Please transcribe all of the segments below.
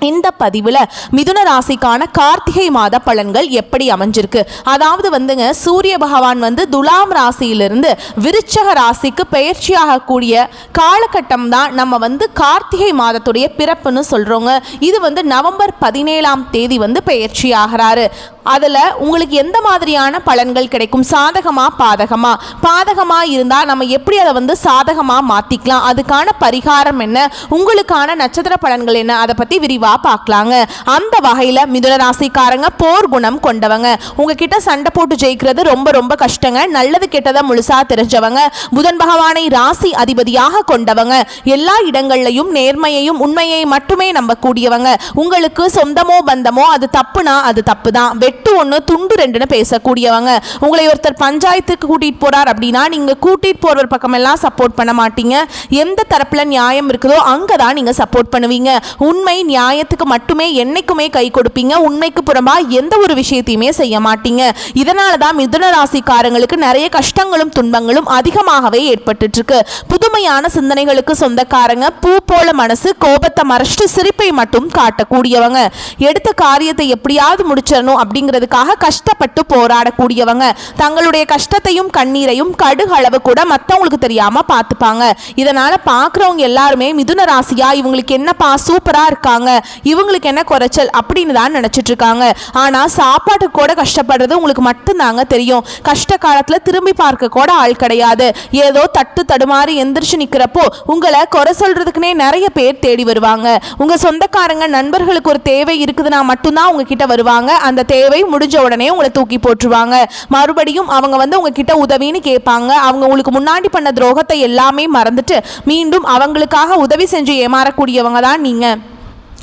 இந்த பதிவில் மிதுன ராசிக்கான கார்த்திகை மாத பலன்கள் எப்படி அமைஞ்சிருக்கு? அதாவது வந்துங்க சூரிய பகவான் வந்து துலாம் ராசியிலிருந்து விருச்சக ராசிக்கு பயிற்சியாகக்கூடிய காலகட்டம் தான் நம்ம வந்து கார்த்திகை மாதத்துடைய பிறப்புன்னு சொல்கிறோங்க இது வந்து நவம்பர் பதினேழாம் தேதி வந்து பயிற்சி ஆகிறாரு அதில் உங்களுக்கு எந்த மாதிரியான பலன்கள் கிடைக்கும்? சாதகமாக பாதகமாக பாதகமாக இருந்தால் நம்ம எப்படி அதை வந்து சாதகமாக மாற்றிக்கலாம் அதுக்கான பரிகாரம் என்ன? உங்களுக்கான நட்சத்திர பலன்கள் என்ன? அதை பற்றி விரிவாக பார்க்கலாங்க. அந்த வகையில் மிதுன ராசிக்காரங்க போர் குணம் கொண்டவங்க. உங்ககிட்ட சண்டை போட்டு ஜெயிக்கிறது ரொம்ப ரொம்ப கஷ்டங்க. நல்லது கெட்டதை முழுசாக தெரிஞ்சவங்க. புதன் பகவானை ராசி அதிபதியாக கொண்டவங்க. எல்லா இடங்கள்லையும் நேர்மையையும் உண்மையை மட்டுமே நம்பக்கூடியவங்க. உங்களுக்கு சொந்தமோ பந்தமோ அது தப்புனா அது தப்பு தான் வெட்டு ஒன்று துண்டு ரெண்டுன்னு பேசக்கூடியவங்க. உங்களை ஒருத்தர் பஞ்சாயத்துக்கு கூட்டிட்டு போறார் அப்படின்னா நீங்க கூட்டிட்டு போறவர் பக்கமெல்லாம் சப்போர்ட் பண்ண மாட்டீங்க. எந்த தரப்புல நியாயம் இருக்குதோ அங்கே தான் நீங்க சப்போர்ட் பண்ணுவீங்க. உண்மை நியாயத்துக்கு மட்டுமே என்னைக்குமே கை கொடுப்பீங்க. உண்மைக்கு புறம்பா எந்த ஒரு விஷயத்தையுமே செய்ய மாட்டீங்க. இதனால தான் மிதுன ராசிக்காரங்களுக்கு நிறைய கஷ்டங்களும் துன்பங்களும் அதிகமாகவே ஏற்பட்டுருக்கு புதுமையான சிந்தனைகளுக்கு சொந்தக்காரங்க பூ போல மனசு கோபத்தை மறைச்சிட்டு சிரிப்பை மட்டும் காட்டக்கூடியவங்க. எடுத்த காரியத்தை எப்படியாவது முடிச்சிடணும் அப்படிங்கிறதுக்காக கஷ்டப்பட்டு போராடக்கூடியவங்க. தங்களுடைய கஷ்டத்தையும் கண்ணீரையும் கடுகளவு கூட மற்றவங்களுக்கு தெரியாம பார்த்துப்பாங்க. இதனால பார்க்குறவங்க எல்லாருமே மிதுன ராசியா இவங்களுக்கு என்னப்பா சூப்பரா இருக்காங்க இவங்களுக்கு என்ன குறைச்சல் அப்படின்னு தான் நினைச்சிட்டு இருக்காங்க. ஆனா சாப்பாட்டுக்கு கூட கஷ்டப்படுறது உங்களுக்கு மட்டும்தாங்க தெரியும். கஷ்ட காலத்துல திரும்பி பார்க்க கூட ஆள் கிடையாது. ஏதோ தட்டு தடுமாறி எந்திரிச்சு நிக்கிறப்போ உங்களை குறை சொல்றதுக்குனே நிறைய பேர் தேடி வருவாங்க. உங்க சொந்தக்காரங்க நண்பர்களுக்கு ஒரு தேவை இருக்குதுன்னா மட்டும்தான் உங்ககிட்ட வருவாங்க. அந்த தேவை முடிஞ்ச உடனே உங்களை தூக்கி போட்டுருவாங்க. மறுபடியும் அவங்க வந்து உங்ககிட்ட உதவின்னு கேட்பாங்க. அவங்க உங்களுக்கு முன்னாடி பண்ண துரோகத்தை எல்லாமே மறந்துட்டு மீண்டும் அவங்களுக்காக உதவி செஞ்சு ஏமாறக்கூடியவங்க தான் நீங்க.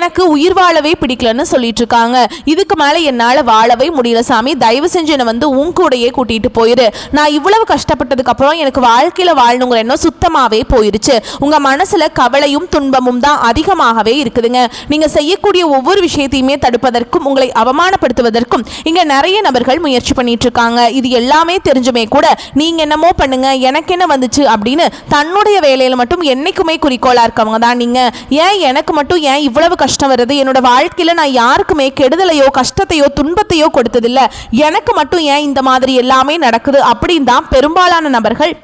எனக்கு உயிர் வாழவே பிடிக்கலன்னு சொல்லிட்டு இருக்காங்க இதுக்கு மேலே என்னால் வாழவே முடியல சாமி. தயவு செஞ்சு என்னை வந்து உன் கூடயே கூட்டிட்டு போயிரு. நான் இவ்வளவு கஷ்டப்பட்டதுக்கு அப்புறம் எனக்கு வாழ்க்கையில் வாழணுங்கிற எண்ணம் சுத்தமாகவே போயிருச்சு. உங்கள் மனசில் கவலையும் துன்பமும் தான் அதிகமாகவே இருக்குதுங்க. நீங்கள் செய்யக்கூடிய ஒவ்வொரு விஷயத்தையுமே தடுப்பதற்கும் உங்களை அவமானப்படுத்துவதற்கும் இங்கே நிறைய நபர்கள் முயற்சி பண்ணிட்டு இருக்காங்க இது எல்லாமே தெரிஞ்சுமே கூட நீங்கள் என்னமோ பண்ணுங்க எனக்கு என்ன வந்துச்சு அப்படின்னு தன்னுடைய வேலையில் மட்டும் என்னைக்குமே குறிக்கோளாக இருக்கவங்க தான் நீங்கள் ஏன் எனக்கு மட்டும் ஏன் இவ்வளவு கஷ்டம் வருது. என்னோட வாழ்க்கையில் நான் யாருக்குமே கெடுதலையோ கஷ்டத்தையோ துன்பத்தையோ கொடுத்ததில்லை. எனக்கு மட்டும் ஏன் இந்த மாதிரி எல்லாமே நடக்குது? அப்படின்னு தான் பெரும்பாலான நபர்கள்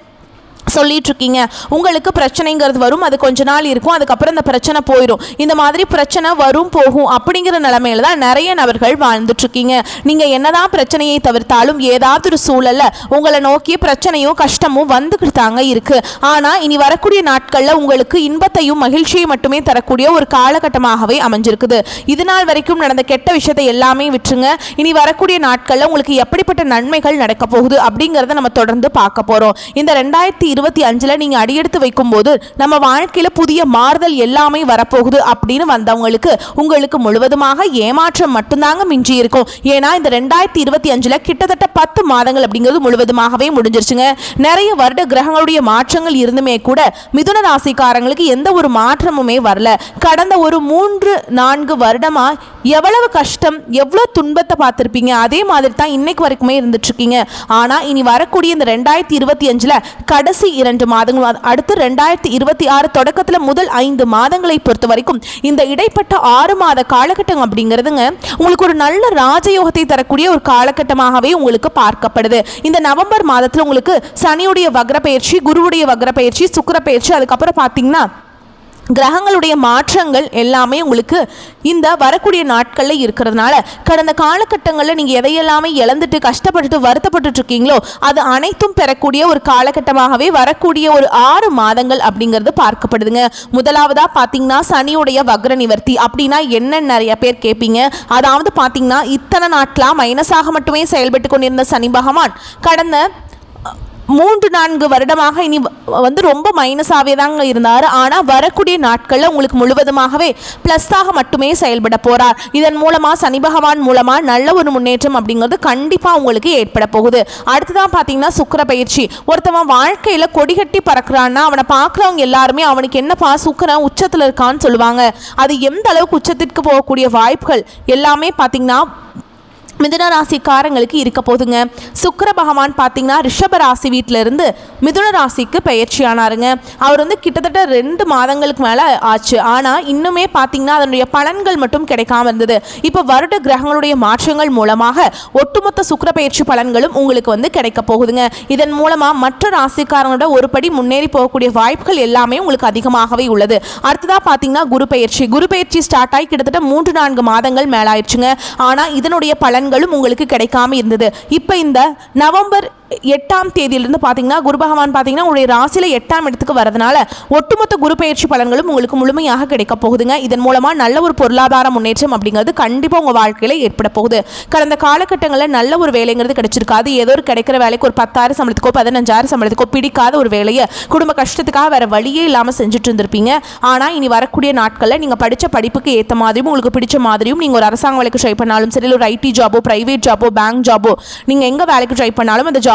சொல்லிட்டு இருக்கீங்க உங்களுக்கு பிரச்சனைங்கிறது வரும் அது கொஞ்ச நாள் இருக்கும் அதுக்கப்புறம் இந்த பிரச்சனை போயிடும் இந்த மாதிரி பிரச்சனை வரும் போகும் அப்படிங்கிற நிலைமையில தான் நிறைய நபர்கள் வாழ்ந்துட்டு இருக்கீங்க நீங்க என்னதான் பிரச்சனையை தவிர்த்தாலும் ஏதாவது ஒரு சூழல்ல உங்களை நோக்கி பிரச்சனையும் கஷ்டமும் வந்துக்கிட்டு தாங்க இருக்கு. ஆனா இனி வரக்கூடிய நாட்கள்ல உங்களுக்கு இன்பத்தையும் மகிழ்ச்சியை மட்டுமே தரக்கூடிய ஒரு காலகட்டமாகவே அமைஞ்சிருக்குது. இது நாள் வரைக்கும் நடந்த கெட்ட விஷயத்தை எல்லாமே விட்டுருங்க. இனி வரக்கூடிய நாட்கள்ல உங்களுக்கு எப்படிப்பட்ட நன்மைகள் நடக்க போகுது அப்படிங்கிறத நம்ம தொடர்ந்து பார்க்க போறோம். இந்த ரெண்டாயிரத்தி இருபது இருபத்தி அஞ்சில் நீங்கள் அடியெடுத்து வைக்கும்போது நம்ம வாழ்க்கையில் புதிய மாறுதல் எல்லாமே வரப்போகுது அப்படின்னு வந்தவங்களுக்கு உங்களுக்கு முழுவதுமாக ஏமாற்றம் மட்டும்தாங்க மிஞ்சி இருக்கும் ஏன்னா இந்த ரெண்டாயிரத்தி இருபத்தி அஞ்சில் கிட்டத்தட்ட பத்து மாதங்கள் அப்படிங்கிறது முழுவதுமாகவே முடிஞ்சிருச்சுங்க. நிறைய வருட கிரகங்களுடைய மாற்றங்கள் இருந்துமே கூட மிதுன ராசிக்காரங்களுக்கு எந்த ஒரு மாற்றமுமே வரல. கடந்த ஒரு மூன்று நான்கு வருடமா எவ்வளவு கஷ்டம் எவ்வளோ துன்பத்தை பார்த்துருப்பீங்க? அதே மாதிரி தான் இன்னைக்கு வரைக்குமே இருந்துட்டு இருக்கீங்க ஆனால் இனி வரக்கூடிய இந்த ரெண்டாயிரத்தி இருபத்தி அஞ்சில் கடைசி இரண்டு மாதங்கள் அடுத்து ரெண்டாயிரத்தி இருபத்தி ஆறு தொடக்கத்தில் முதல் ஐந்து மாதங்களை பொறுத்த வரைக்கும் இந்த இடைப்பட்ட ஆறு மாத காலகட்டம் அப்படிங்கிறதுங்க உங்களுக்கு ஒரு நல்ல ராஜயோகத்தை தரக்கூடிய ஒரு காலகட்டமாகவே உங்களுக்கு பார்க்கப்படுது. இந்த நவம்பர் மாதத்தில் உங்களுக்கு சனியுடைய வக்ர பயிற்சி குருவுடைய வக்ர பயிற்சி சுக்கர பயிற்சி அதுக்கப்புறம் பார்த்தீங்கன்னா கிரகங்களுடைய மாற்றங்கள் எல்லாமே உங்களுக்கு இந்த வரக்கூடிய நாட்களில் இருக்கிறதுனால கடந்த காலகட்டங்களில் நீங்கள் எதையெல்லாமே இழந்துட்டு கஷ்டப்பட்டுட்டு வருத்தப்பட்டுட்டு இருக்கீங்களோ அது அனைத்தும் பெறக்கூடிய ஒரு காலகட்டமாகவே வரக்கூடிய ஒரு ஆறு மாதங்கள் அப்படிங்கிறது பார்க்கப்படுதுங்க. முதலாவதாக பார்த்தீங்கன்னா சனியுடைய வக்ர நிவர்த்தி அப்படின்னா என்ன நிறைய பேர் கேட்பீங்க அதாவது பார்த்தீங்கன்னா இத்தனை நாட்களாக மைனஸாக மட்டுமே செயல்பட்டு கொண்டிருந்த சனி பகவான் கடந்த மூன்று நான்கு வருடமாக இனி வந்து ரொம்ப மைனஸாகவே தாங்க இருந்தார். ஆனால் வரக்கூடிய நாட்களில் உங்களுக்கு முழுவதுமாகவே ப்ளஸ்ஸாக மட்டுமே செயல்பட போகிறார் இதன் மூலமாக சனி பகவான் மூலமாக நல்ல ஒரு முன்னேற்றம் அப்படிங்கிறது கண்டிப்பாக உங்களுக்கு ஏற்பட போகுது. அடுத்ததான் பார்த்தீங்கன்னா சுக்கிர பயிற்சி. ஒருத்தவன் வாழ்க்கையில் கொடிகட்டி பறக்கிறான்னா அவனை பார்க்குறவங்க எல்லாருமே அவனுக்கு என்னப்பா சுக்கரன் உச்சத்தில் இருக்கான்னு சொல்லுவாங்க. அது எந்த அளவுக்கு உச்சத்திற்கு போகக்கூடிய வாய்ப்புகள்? எல்லாமே பார்த்தீங்கன்னா மிதுன ராசிக்காரங்களுக்கு இருக்க போதுங்க. சுக்கிர பகவான் பார்த்தீங்கன்னா ரிஷப ராசி வீட்டில இருந்து மிதுன ராசிக்கு பயிற்சி ஆனாருங்க அவர் வந்து கிட்டத்தட்ட ரெண்டு மாதங்களுக்கு மேலே ஆச்சு. ஆனால் இன்னுமே பார்த்தீங்கன்னா அதனுடைய பலன்கள் மட்டும் கிடைக்காம இருந்தது. இப்போ வருட கிரகங்களுடைய மாற்றங்கள் மூலமாக ஒட்டுமொத்த சுக்கிர பயிற்சி பலன்களும் உங்களுக்கு வந்து கிடைக்க போகுதுங்க. இதன் மூலமாக மற்ற ராசிக்காரங்களோட ஒரு படி முன்னேறி போகக்கூடிய வாய்ப்புகள் எல்லாமே உங்களுக்கு அதிகமாகவே உள்ளது. அடுத்ததாக பார்த்தீங்கன்னா குரு பயிற்சி. குரு பயிற்சி ஸ்டார்ட் ஆகி கிட்டத்தட்ட மூன்று நான்கு மாதங்கள் மேலாயிடுச்சுங்க. ஆனால் இதனுடைய பலன் பலன்களும் உங்களுக்கு கிடைக்காம இருந்தது. இப்போ இந்த நவம்பர் எட்டாம் தேதியிலிருந்து பார்த்தீங்கன்னா குரு பகவான் பார்த்தீங்கன்னா உங்களுடைய ராசியில் எட்டாம் இடத்துக்கு வரதுனால ஒட்டுமொத்த குரு பயிற்சி பலன்களும் உங்களுக்கு முழுமையாக கிடைக்க போகுதுங்க. இதன் மூலமாக நல்ல ஒரு பொருளாதார முன்னேற்றம் அப்படிங்கிறது கண்டிப்பாக உங்கள் வாழ்க்கையில் ஏற்பட போகுது. கடந்த காலகட்டங்களில் நல்ல ஒரு வேலைங்கிறது கிடைச்சிருக்காது. ஏதோ ஒரு கிடைக்கிற வேலைக்கு ஒரு பத்தாயிரம் சம்பளத்துக்கோ பதினஞ்சாயிரம் சம்பளத்துக்கோ பிடிக்காத ஒரு வேலையை குடும்ப கஷ்டத்துக்காக வேறு வழியே இல்லாமல் செஞ்சுட்டு இருந்திருப்பீங்க. ஆனால் இனி வரக்கூடிய நாட்களில் நீங்கள் படித்த படிப்புக்கு ஏற்ற மாதிரியும் உங்களுக்கு பிடிச்ச மாதிரியும் நீங்கள் ஒரு அரசாங்க வேலைக்கு ட்ரை பண்ணாலும் சரி இல்லை ஒரு ஐடி ஜாபோ ப்ரைவேட் ஜாபோ பேங்க் ஜாபோ நீங்கள் எங்கே வேலைக்கு ட்ரை பண்ணாலும் அந்த ஜாப்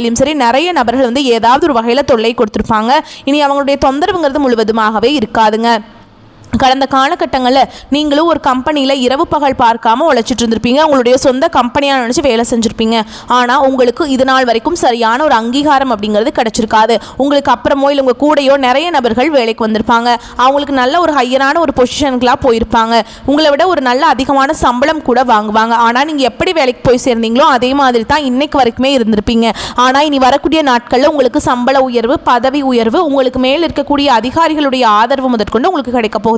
வகையிலும் சரி நிறைய நபர்கள் வந்து ஏதாவது ஒரு வகையில் தொல்லை கொடுத்துருப்பாங்க. இனி அவங்களுடைய தொந்தரவுங்கிறது முழுவதுமாகவே இருக்காதுங்க. கடந்த காலகட்டங்களில் நீங்களும் ஒரு கம்பெனியில் இரவு பகல் பார்க்காம உழைச்சிட்டு இருந்திருப்பீங்க. உங்களுடைய சொந்த கம்பெனியாக நினச்சி வேலை செஞ்சுருப்பீங்க. ஆனால் உங்களுக்கு இது நாள் வரைக்கும் சரியான ஒரு அங்கீகாரம் அப்படிங்கிறது கிடச்சிருக்காது. உங்களுக்கு அப்புறமோ இல்லை உங்கள் கூடையோ நிறைய நபர்கள் வேலைக்கு வந்திருப்பாங்க. அவங்களுக்கு நல்ல ஒரு ஹையரான ஒரு பொசிஷனுக்குலாம் போயிருப்பாங்க. உங்களை விட ஒரு நல்ல அதிகமான சம்பளம் கூட வாங்குவாங்க. ஆனால் நீங்கள் எப்படி வேலைக்கு போய் சேர்ந்தீங்களோ அதே மாதிரி தான் இன்னைக்கு வரைக்குமே இருந்திருப்பீங்க. ஆனால் இனி வரக்கூடிய நாட்களில் உங்களுக்கு சம்பள உயர்வு பதவி உயர்வு உங்களுக்கு மேல் இருக்கக்கூடிய அதிகாரிகளுடைய ஆதரவு முதற்கொண்டு உங்களுக்கு கிடைக்க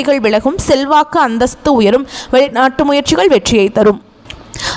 நெருக்கடிகள் விலகும் செல்வாக்கு அந்தஸ்து உயரும். வெளிநாட்டு முயற்சிகள் வெற்றியை தரும்.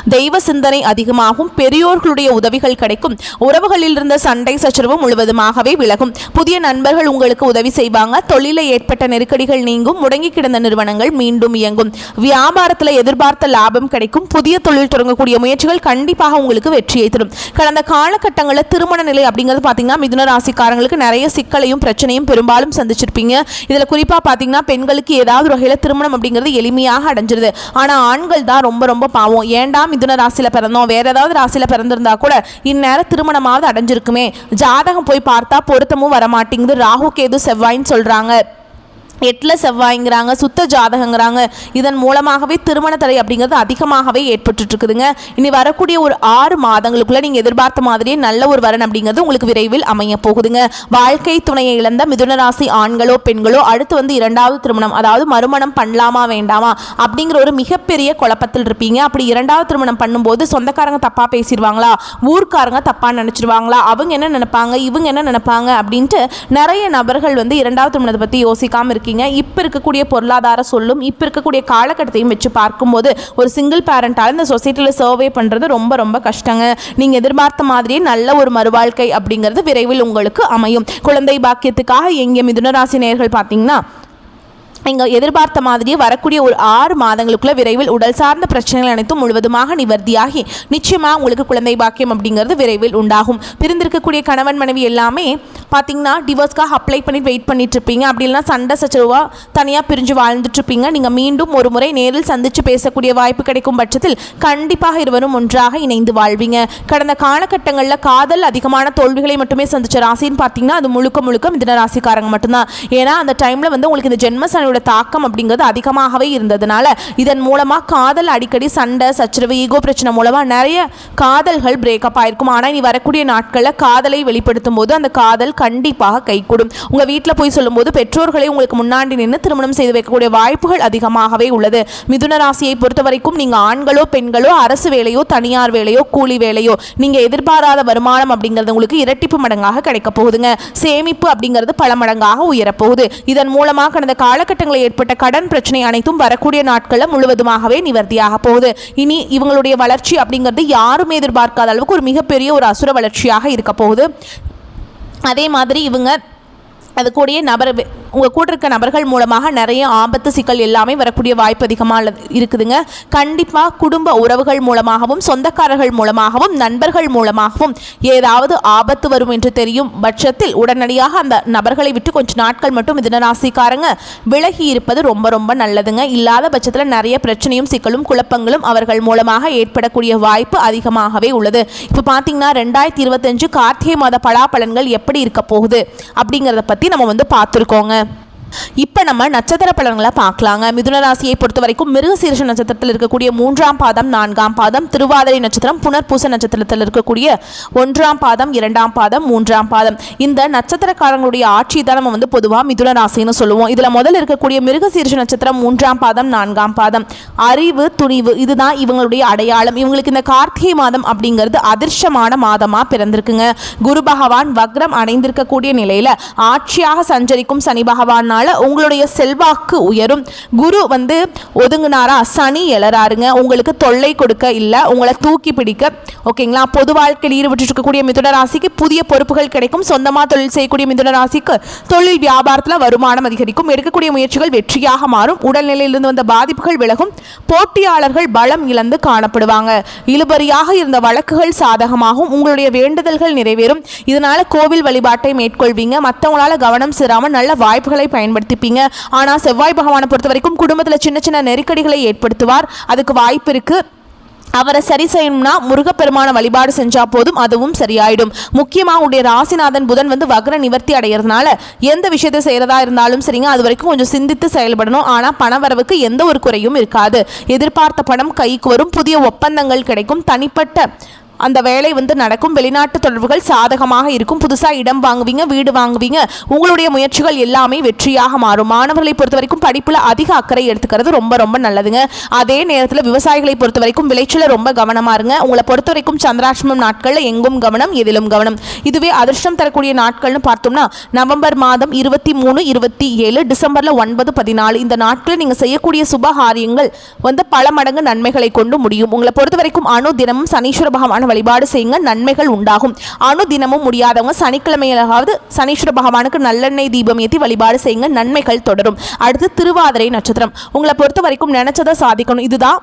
தெய்வ சிந்தனை அதிகமாகும் பெரியோர்களுடைய உதவிகள் கிடைக்கும். உறவுகளில் இருந்த சண்டை சச்சரவு முழுவதுமாகவே விலகும். புதிய நண்பர்கள் உங்களுக்கு உதவி செய்வாங்க. தொழிலில் ஏற்பட்ட நெருக்கடிகள் நீங்கும். முடங்கி கிடந்த நிறுவனங்கள் மீண்டும் இயங்கும். வியாபாரத்தில் எதிர்பார்த்த லாபம் கிடைக்கும். புதிய தொழில் தொடங்கக்கூடிய முயற்சிகள் கண்டிப்பாக உங்களுக்கு வெற்றியை தரும். கடந்த காலகட்டங்களில் திருமண நிலை அப்படிங்கிறது பார்த்தீங்கன்னா மிதுன ராசிக்காரங்களுக்கு நிறைய சிக்கலையும் பிரச்சனையும் பெரும்பாலும் சந்திச்சிருப்பீங்க. இதில் குறிப்பாக பார்த்தீங்கன்னா பெண்களுக்கு ஏதாவது வகையில் திருமணம் அப்படிங்கிறது எளிமையாக அடைஞ்சிருது. ஆனால் ஆண்கள் தான் ரொம்ப ரொம்ப பாவம். ஏண்டாம் மிதுன ராசியில பிறந்தோம். வேற ஏதாவது ராசியில பிறந்திருந்தா கூட இந்நேரம் திருமணமாவது அடைஞ்சிருக்குமே. ஜாதகம் போய் பார்த்தா பொருத்தமும் வரமாட்டேங்குது. ராகு கேது செவ்வாயின்னு சொல்றாங்க. எட்டில் செவ்வாய்ங்கிறாங்க சுத்த ஜாதகங்கிறாங்க. இதன் மூலமாகவே திருமண தடை அப்படிங்கிறது அதிகமாகவே ஏற்பட்டுருக்குதுங்க இனி வரக்கூடிய ஒரு ஆறு மாதங்களுக்குள்ளே நீங்கள் எதிர்பார்த்த மாதிரியே நல்ல ஒரு வரன் அப்படிங்கிறது உங்களுக்கு விரைவில் அமைய போகுதுங்க. வாழ்க்கை துணையை இழந்த மிதுனராசி ஆண்களோ பெண்களோ அடுத்து வந்து இரண்டாவது திருமணம் அதாவது மறுமணம் பண்ணலாமா வேண்டாமா அப்படிங்கிற ஒரு மிகப்பெரிய குழப்பத்தில் இருப்பீங்க. அப்படி இரண்டாவது திருமணம் பண்ணும்போது சொந்தக்காரங்க தப்பாக பேசிடுவாங்களா? ஊர்க்காரங்க தப்பாக நினச்சிருவாங்களா அவங்க என்ன நினைப்பாங்க? இவங்க என்ன நினைப்பாங்க? அப்படின்ட்டு நிறைய நபர்கள் வந்து இரண்டாவது திருமணத்தை பற்றி யோசிக்காமல் இருக்கீங்க. இப்போ இருக்கக்கூடிய பொருளாதார சொல்லும் இப்போ இருக்கக்கூடிய காலகட்டத்தையும் வச்சு பார்க்கும்போது ஒரு சிங்கிள் பேரண்டால் இந்த சொசைட்டியில் சர்வே பண்ணுறது ரொம்ப ரொம்ப கஷ்டங்க. நீங்கள் எதிர்பார்த்த மாதிரியே நல்ல ஒரு மறுவாழ்க்கை அப்படிங்கிறது விரைவில் உங்களுக்கு அமையும். குழந்தை பாக்கியத்துக்காக எங்கே மிதுனராசி நேயர்கள் பார்த்தீங்கன்னா நீங்கள் எதிர்பார்த்த மாதிரியே வரக்கூடிய ஒரு ஆறு மாதங்களுக்குள்ள விரைவில் உடல் சார்ந்த பிரச்சனைகள் அனைத்தும் முழுவதுமாக நிவர்த்தியாகி நிச்சயமாக உங்களுக்கு குழந்தை பாக்கியம் அப்படிங்கிறது விரைவில் உண்டாகும். பிரிந்திருக்கக்கூடிய கணவன் மனைவி எல்லாமே பார்த்தீங்கன்னா டிவோர்ஸ்க்காக அப்ளை பண்ணி வெயிட் பண்ணிட்டு இருப்பீங்க. அப்படி இல்லைனா சண்டை சச்சரவாக தனியாக பிரிஞ்சு வாழ்ந்துட்டு இருப்பீங்க. நீங்கள் மீண்டும் ஒரு முறை நேரில் சந்தித்து பேசக்கூடிய வாய்ப்பு கிடைக்கும் பட்சத்தில் கண்டிப்பாக இருவரும் ஒன்றாக இணைந்து வாழ்வீங்க. கடந்த காலகட்டங்களில் காதல் அதிகமான தோல்விகளை மட்டுமே சந்திச்ச ராசின்னு பார்த்தீங்கன்னா அது முழுக்க முழுக்க மிதன ராசிக்காரங்க மட்டும்தான். ஏன்னா அந்த டைமில் வந்து உங்களுக்கு இந்த ஜென்மசனியோட தாக்கம் அப்படிங்கிறது அதிகமாகவே இருந்ததுனால இதன் மூலமாக காதல் அடிக்கடி சண்டை சச்சரவு ஈகோ பிரச்சனை மூலமாக நிறைய காதல்கள் பிரேக்கப் ஆயிருக்கும். ஆனால் இனி வரக்கூடிய நாட்களில் காதலை வெளிப்படுத்தும் போது அந்த காதல் கண்டிப்பாக கைகூடும். உங்கள் வீட்டில் போய் சொல்லும்போது பெற்றோர்களை உங்களுக்கு முன்னாடி நின்று திருமணம் செய்து வைக்கக்கூடிய வாய்ப்புகள் அதிகமாகவே உள்ளது. மிதுன ராசியை பொறுத்த வரைக்கும் நீங்கள் ஆண்களோ பெண்களோ அரசு வேலையோ தனியார் வேலையோ கூலி வேலையோ நீங்கள் எதிர்பாராத வருமானம் அப்படிங்கிறது உங்களுக்கு இரட்டிப்பு மடங்காக கிடைக்க போகுதுங்க. சேமிப்பு அப்படிங்கிறது பல மடங்காக உயரப்போகுது இதன் மூலமாக கடந்த காலகட்ட போராட்டங்களில் ஏற்பட்ட கடன் பிரச்சனை அனைத்தும் வரக்கூடிய நாட்களில் முழுவதுமாகவே நிவர்த்தியாக போகுது. இனி இவங்களுடைய வளர்ச்சி அப்படிங்கிறது யாரும் எதிர்பார்க்காத அளவுக்கு ஒரு மிகப்பெரிய ஒரு அசுர வளர்ச்சியாக இருக்க போகுது. அதே மாதிரி இவங்க அது கூடயே நபர் உங்கள் கூட இருக்க நபர்கள் மூலமாக நிறைய ஆபத்து சிக்கல் எல்லாமே வரக்கூடிய வாய்ப்பு அதிகமாக இருக்குதுங்க. கண்டிப்பாக குடும்ப உறவுகள் மூலமாகவும் சொந்தக்காரர்கள் மூலமாகவும் நண்பர்கள் மூலமாகவும் ஏதாவது ஆபத்து வரும் என்று தெரியும் பட்சத்தில் உடனடியாக அந்த நபர்களை விட்டு கொஞ்சம் நாட்கள் மட்டும் மிதனராசிக்காரங்க விலகி இருப்பது ரொம்ப ரொம்ப நல்லதுங்க. இல்லாத பட்சத்தில் நிறைய பிரச்சனையும் சிக்கலும் குழப்பங்களும் அவர்கள் மூலமாக ஏற்படக்கூடிய வாய்ப்பு அதிகமாகவே உள்ளது. இப்போ பார்த்தீங்கன்னா ரெண்டாயிரத்தி இருபத்தஞ்சு கார்த்திகை மாத பலாபலன்கள் எப்படி இருக்க போகுது அப்படிங்கிறத பற்றி நம்ம வந்து பார்த்துருக்கோங்க. இப்போ நம்ம நட்சத்திர பலன்களை பார்க்கலாங்க. மிதுன ராசியை பொறுத்த வரைக்கும் மிருகசீரிஷ நட்சத்திரத்தில் இருக்கக்கூடிய மூன்றாம் பாதம் நான்காம் பாதம் திருவாதிரை நட்சத்திரம் புனர்பூச நட்சத்திரத்தில் இருக்கக்கூடிய ஒன்றாம் பாதம் இரண்டாம் பாதம் மூன்றாம் பாதம். இந்த நட்சத்திரக்காரங்களுடைய ஆட்சி தான் நம்ம வந்து பொதுவாக மிதுன ராசின்னு சொல்லுவோம். இதில் முதல்ல இருக்கக்கூடிய மிருகசீரிஷ நட்சத்திரம் மூன்றாம் பாதம் நான்காம் பாதம். அறிவு துணிவு இதுதான் இவங்களுடைய அடையாளம். இவங்களுக்கு இந்த கார்த்திகை மாதம் அப்படிங்கிறது அதிர்ஷ்டமான மாதமாக பிறந்திருக்குங்க. குரு பகவான் வக்ரம் அடைந்திருக்கக்கூடிய நிலையில் ஆட்சியாக சஞ்சரிக்கும் சனி பகவானால் உங்களுடைய செல்வாக்கு உயரும். குரு வந்து ஒதுங்குனாரா? சனி எழறாருங்க. உங்களுக்கு தொல்லை கொடுக்க இல்லை. உங்களை தூக்கி பிடிக்க. ஓகேங்களா? பொது வாழ்க்கையில் ஈடுபட்டு இருக்கக்கூடிய மிதுன ராசிக்கு புதிய பொறுப்புகள் கிடைக்கும். சொந்தமாக தொழில் செய்யக்கூடிய மிதுன ராசிக்கு தொழில் வியாபாரத்தில் வருமானம் அதிகரிக்கும். எடுக்கக்கூடிய முயற்சிகள் வெற்றியாக மாறும். உடல்நிலையிலிருந்து வந்த பாதிப்புகள் விலகும். போட்டியாளர்கள் பலம் இழந்து காணப்படுவாங்க. இழுபறியாக இருந்த வழக்குகள் சாதகமாகும். உங்களுடைய வேண்டுதல்கள் நிறைவேறும். இதனால கோவில் வழிபாட்டை மேற்கொள்வீங்க. மற்றவங்களால கவனம் சேராமல் நல்ல வாய்ப்புகளை பயன்படுத்திப்பீங்க. ஆனால் செவ்வாய் பகவானை பொறுத்த வரைக்கும் குடும்பத்தில் சின்ன சின்ன நெருக்கடிகளை ஏற்படுத்துவார். அதுக்கு வாய்ப்பு இருக்கு. அவரை சரி செய்யணும்னா முருகப்பெருமான வழிபாடு செஞ்சா போதும் அதுவும் சரியாயிடும். முக்கியமாக உடைய ராசிநாதன் புதன் வந்து வக்ர நிவர்த்தி அடைகிறதுனால எந்த விஷயத்தை செய்கிறதா இருந்தாலும் சரிங்க அது வரைக்கும் கொஞ்சம் சிந்தித்து செயல்படணும். ஆனால் பண வரவுக்கு எந்த ஒரு குறையும் இருக்காது. எதிர்பார்த்த பணம் கைக்கு வரும் புதிய ஒப்பந்தங்கள் கிடைக்கும். தனிப்பட்ட அந்த வேலை வந்து நடக்கும். வெளிநாட்டு தொடர்புகள் சாதகமாக இருக்கும். புதுசாக இடம் வாங்குவீங்க வீடு வாங்குவீங்க. உங்களுடைய முயற்சிகள் எல்லாமே வெற்றியாக மாறும். மாணவர்களை பொறுத்த வரைக்கும் படிப்பில் அதிக அக்கறை எடுத்துக்கிறது ரொம்ப ரொம்ப நல்லதுங்க. அதே நேரத்தில் விவசாயிகளை பொறுத்த வரைக்கும் விளைச்சல ரொம்ப கவனமாக இருங்க. உங்களை பொறுத்த வரைக்கும் சந்திராஷ்டமம் நாட்களில் எங்கும் கவனம் எதிலும் கவனம். இதுவே அதிர்ஷ்டம் தரக்கூடிய நாட்கள்னு பார்த்தோம்னா நவம்பர் மாதம் இருபத்தி மூணு இருபத்தி ஏழு டிசம்பரில் ஒன்பது பதினாலு. இந்த நாட்களில் நீங்கள் செய்யக்கூடிய சுபகாரியங்கள் வந்து பல மடங்கு நன்மைகளை கொண்டு முடியும். உங்களை பொறுத்த வரைக்கும் அணு தினமும் சனீஸ்வர பகவான் வழிபாடு செய்யுங்க நன்மைகள் உண்டாகும். அணு தினமும் முடியாதவங்க சனிக்கிழமையிலாவது சனீஸ்வர பகவானுக்கு நல்லெண்ணெய் தீபம் ஏற்றி வழிபாடு செய்யுங்க நன்மைகள் தொடரும். அடுத்து திருவாதிரை நட்சத்திரம். உங்களை பொறுத்த வரைக்கும் நினைச்சதை சாதிக்கணும். இதுதான்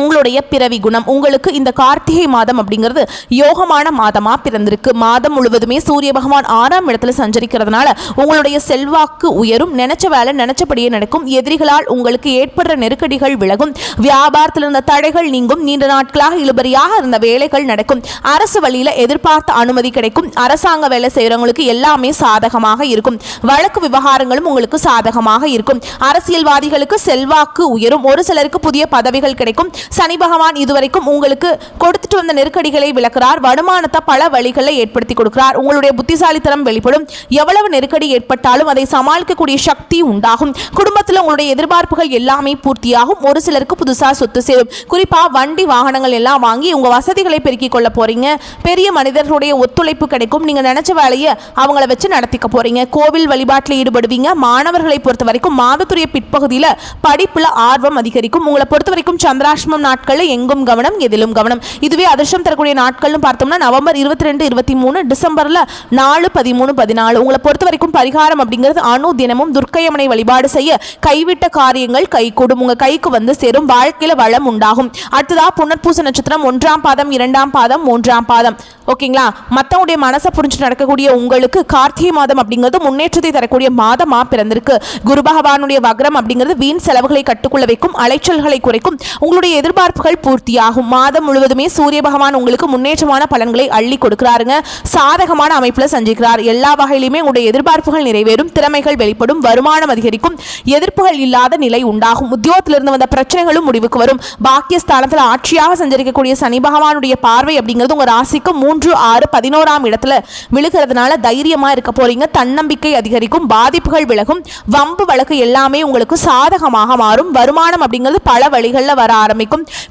உங்களுடைய பிறவி குணம் உங்களுக்கு இந்த கார்த்திகை மாதம் அப்படிங்கிறது யோகமான மாதமாக பிறந்திருக்கு. மாதம் முழுவதுமே சூரிய பகவான் ஆறாம் இடத்துல சஞ்சரிக்கிறதுனால உங்களுடைய செல்வாக்கு உயரும். நினைச்ச வேலை நினைச்சபடியே நடக்கும். எதிரிகளால் உங்களுக்கு ஏற்படுற நெருக்கடிகள் விலகும். வியாபாரத்தில் இருந்த தடைகள் நீங்கும். நீண்ட நாட்களாக இழுபறியாக இருந்த வேலைகள் நடக்கும். அரசு வழியில் எதிர்பார்த்த அனுமதி கிடைக்கும். அரசாங்க வேலை செய்கிறவங்களுக்கு எல்லாமே சாதகமாக இருக்கும். வழக்கு விவகாரங்களும் உங்களுக்கு சாதகமாக இருக்கும். அரசியல்வாதிகளுக்கு செல்வாக்கு உயரும். ஒரு சிலருக்கு புதிய பதவிகள் கிடைக்கும். சனி பகவான் இதுவரைக்கும் உங்களுக்கு கொடுத்துட்டு வந்த நெருக்கடிகளை விளக்குறார். வருமானத்தை பல வழிகளில் ஏற்படுத்தி கொடுக்கிறார். உங்களுடைய புத்திசாலித்தனம் வெளிப்படும். எவ்வளவு நெருக்கடி ஏற்பட்டாலும் அதை சமாளிக்கக்கூடிய சக்தி உண்டாகும். குடும்பத்தில் உங்களுடைய எதிர்பார்ப்புகள் எல்லாமே பூர்த்தியாகும். ஒரு சிலருக்கு புதுசாக சொத்து சேரும். குறிப்பாக வண்டி வாகனங்கள் எல்லாம் வாங்கி உங்க வசதிகளை பெருக்கிக் கொள்ள போறீங்க. பெரிய மனிதர்களுடைய ஒத்துழைப்பு கிடைக்கும். நீங்க நினைச்ச வேலையை அவங்கள வச்சு நடத்திக்க போறீங்க. கோவில் வழிபாட்டில் ஈடுபடுவீங்க. மாணவர்களை பொறுத்த வரைக்கும் மாதத்துடைய பிற்பகுதியில் படிப்புல ஆர்வம் அதிகரிக்கும். உங்களை பொறுத்த வரைக்கும் சந்திராஷ்டமம் நாட்களில் எங்கும் கவனம் எதிலும் கவனம். இதுவே அதிர்ஷ்டம் தரக்கூடிய நாட்கள்னு பார்த்தோம்னா நவம்பர் இருபத்தி ரெண்டு இருபத்தி மூணு டிசம்பர்ல நாலு பதிமூணு பதினாலு. உங்களை பொறுத்த வரைக்கும் பரிகாரம் அப்படிங்கிறது அணு தினமும் துர்க்கையம்மனை வழிபாடு செய்ய கைவிட்ட காரியங்கள் கைகூடும். உங்க கைக்கு வந்து சேரும் வாழ்க்கையில வளம் உண்டாகும். அடுத்ததா புனர்பூச நட்சத்திரம் ஒன்றாம் பாதம் இரண்டாம் பாதம் மூன்றாம் பாதம். ஓகேங்களா? மற்றவங்களுடைய மனசை புரிஞ்சு நடக்கக்கூடிய உங்களுக்கு கார்த்திகை மாதம் அப்படிங்கிறது முன்னேற்றத்தை தரக்கூடிய மாதமா பிறந்திருக்கு. குரு பகவானுடைய வக்ரம் அப்படிங்கிறது வீண் செலவுகளை கட்டுக்குள்ள வைக்கும் அலைச்சல்களை குறைக்கும். உங்களுடைய எதிர்பார்ப்புகள் பூர்த்தியாகும். மாதம் முழுவதுமே சூரிய பகவான் உங்களுக்கு முன்னேற்றமான பலன்களை அள்ளி கொடுக்கிறாருங்க. சாதகமான அமைப்பில் சஞ்சிக்கிறார். எல்லா வகையிலுமே உங்களுடைய எதிர்பார்ப்புகள் நிறைவேறும் திறமைகள் வெளிப்படும் வருமானம் அதிகரிக்கும் எதிர்ப்புகள் இல்லாத நிலை உண்டாகும். உத்தியோகத்திலிருந்து வந்த பிரச்சனைகளும் முடிவுக்கு வரும். பாக்கியஸ்தானத்தில் ஆட்சியாக சஞ்சரிக்கக்கூடிய சனி பகவானுடைய பார்வை அப்படிங்கிறது உங்க ராசிக்கு மூன்று ஆறு பதினோராம் இடத்துல விழுகிறதுனால தைரியமா இருக்க போறீங்க. தன்னம்பிக்கை அதிகரிக்கும் பாதிப்புகள் விலகும் வம்பு வழக்கு எல்லாமே உங்களுக்கு சாதகமாக மாறும். வருமானம் அப்படிங்கிறது பல வழிகளில் வர ஆரம்பிக்கும்.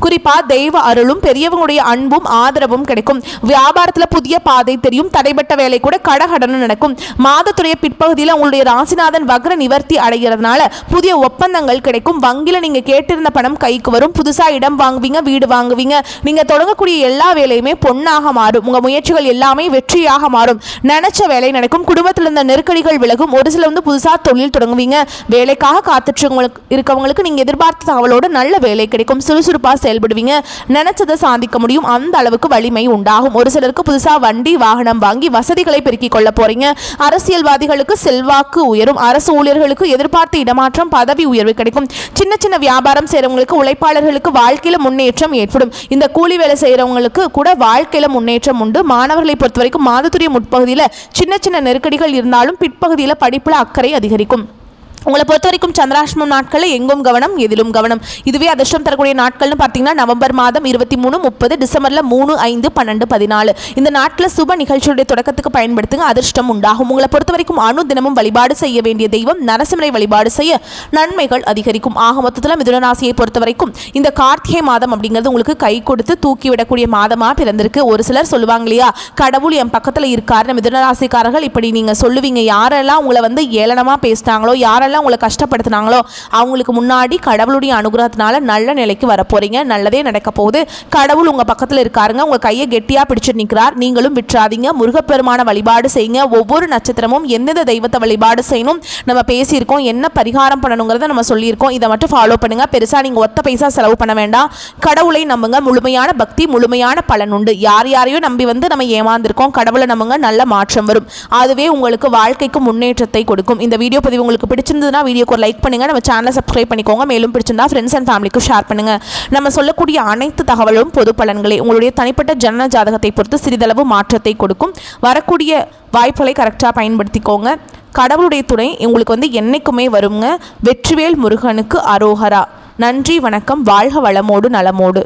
குறிப்பா தெய்வ அருளும் பெரியவங்களுடைய அன்பும் ஆதரவும் கிடைக்கும். வியாபாரத்தில் புதிய பாதை தெரியும். தடைப்பட்ட வேலை கூட கடகடன்னு நடக்கும். மாதத்துடைய பிற்பகுதியில் உங்களுடைய ராசிநாதன் வக்ர நிவர்த்தி அடைகிறதுனால புதிய ஒப்பந்தங்கள் கிடைக்கும். வங்கியில் நீங்க கேட்டிருந்த பணம் கைக்கு வரும். புதுசா இடம் வாங்குவீங்க வீடு வாங்குவீங்க. நீங்க தொடங்கக்கூடிய எல்லா வேலையுமே பொண்ணாக மாறும். உங்க முயற்சிகள் எல்லாமே வெற்றியாக மாறும். நினைச்ச வேலை நடக்கும். குடும்பத்தில் இருந்த நெருக்கடிகள் விலகும். ஒரு சில வந்து புதுசா தொழில் தொடங்குவீங்க. வேலைக்காக காத்துட்டு இருக்கவங்களுக்கு நீங்க எதிர்பார்த்த தகவலோடு நல்ல வேலை கிடைக்கும். சுறுசுறுப்பாக செயல்படுவீங்க. நினைச்சதை சாதிக்க முடியும். அந்த அளவுக்கு வலிமை உண்டாகும். ஒரு சிலருக்கு புதுசா வண்டி வாகனம் வாங்கி வசதிகளை பெருக்கிக் கொள்ள போறீங்க. அரசியல்வாதிகளுக்கு செல்வாக்கு உயரும். அரசு ஊழியர்களுக்கு எதிர்பார்த்த இடமாற்றம் பதவி உயர்வு கிடைக்கும். சின்ன சின்ன வியாபாரம் செய்யறவங்களுக்கு உழைப்பாளர்களுக்கு வாழ்க்கையில் முன்னேற்றம் ஏற்படும். இந்த கூலி வேலை செய்யறவங்களுக்கு கூட வாழ்க்கையில் முன்னேற்றம் உண்டு. மாணவர்களை பொறுத்தவரைக்கும் மாதத்துடைய முற்பகுதியில் சின்ன சின்ன நெருக்கடிகள் இருந்தாலும் பிற்பகுதியில் படிப்பில் அக்கறை அதிகரிக்கும். உங்களை பொறுத்த வரைக்கும் சந்திராஷ்டமம் நாட்களில் எங்கும் கவனம் எதிலும் கவனம். இதுவே அதிர்ஷ்டம் தரக்கூடிய நாட்கள்னு பார்த்தீங்கன்னா நவம்பர் மாதம் இருபத்தி மூணு முப்பது டிசம்பரில் மூணு ஐந்து பன்னெண்டு பதினாலு. இந்த நாட்டில் சுப நிகழ்ச்சியுடைய தொடக்கத்துக்கு பயன்படுத்துங்க அதிர்ஷ்டம் உண்டாகும். உங்களை பொறுத்த வரைக்கும் அணு தினமும் வழிபாடு செய்ய வேண்டிய தெய்வம் நரசிம்மரை வழிபாடு செய்ய நன்மைகள் அதிகரிக்கும். ஆக மொத்தத்தில் மிதுனராசியை பொறுத்த வரைக்கும் இந்த கார்த்திகை மாதம் அப்படிங்கிறது உங்களுக்கு கை கொடுத்து தூக்கி விடக்கூடிய மாதமாக பிறந்திருக்கு. ஒரு சிலர் சொல்லுவாங்க இல்லையா கடவுள் என் பக்கத்தில் இருக்காருன்னு மிதுனராசிக்காரர்கள் இப்படி நீங்கள் சொல்லுவீங்க. யாரெல்லாம் உங்களை வந்து ஏளனமாக பேசினாங்களோ யாரெல்லாம் யாரெல்லாம் உங்களை கஷ்டப்படுத்தினாங்களோ அவங்களுக்கு முன்னாடி கடவுளுடைய அனுகிரகத்தினால நல்ல நிலைக்கு வரப்போறீங்க நல்லதே நடக்க போகுது. கடவுள் உங்கள் பக்கத்தில் இருக்காருங்க உங்கள் கையை கெட்டியாக பிடிச்சிட்டு நிற்கிறார் நீங்களும் விற்றாதீங்க முருகப்பெருமான வழிபாடு செய்யுங்க. ஒவ்வொரு நட்சத்திரமும் எந்தெந்த தெய்வத்தை வழிபாடு செய்யணும் நம்ம பேசியிருக்கோம் என்ன பரிகாரம் பண்ணணுங்கிறத நம்ம சொல்லியிருக்கோம். இதை மட்டும் ஃபாலோ பண்ணுங்க. பெருசாக நீங்கள் ஒத்த பைசா செலவு பண்ண வேண்டாம். கடவுளை நம்புங்க. முழுமையான பக்தி முழுமையான பலன் உண்டு. யார் யாரையும் நம்பி வந்து நம்ம ஏமாந்துருக்கோம். கடவுளை நம்புங்க. நல்ல மாற்றம் வரும். அதுவே உங்களுக்கு வாழ்க்கைக்கு முன்னேற்றத்தை கொடுக்கும். இந்த வீடியோ பதிவு உங்களுக்கு பிடிச்சிருந்து பிடிச்சிருந்ததுன்னா வீடியோக்கு ஒரு லைக் பண்ணுங்கள் நம்ம சேனலை சப்ஸ்கிரைப் பண்ணிக்கோங்க. மேலும் பிடிச்சிருந்தா ஃப்ரெண்ட்ஸ் அண்ட் ஃபேமிலிக்கு ஷேர் பண்ணுங்கள் நம்ம சொல்லக்கூடிய அனைத்து தகவலும் பொது பலன்களே. உங்களுடைய தனிப்பட்ட ஜனன ஜாதகத்தை பொறுத்து சிறிதளவு மாற்றத்தை கொடுக்கும். வரக்கூடிய வாய்ப்புகளை கரெக்டாக பயன்படுத்திக்கோங்க. கடவுளுடைய துணை உங்களுக்கு வந்து என்றைக்குமே வருங்க. வெற்றிவேல் முருகனுக்கு அரோகரா. நன்றி வணக்கம். வாழ்க வளமோடு நலமோடு.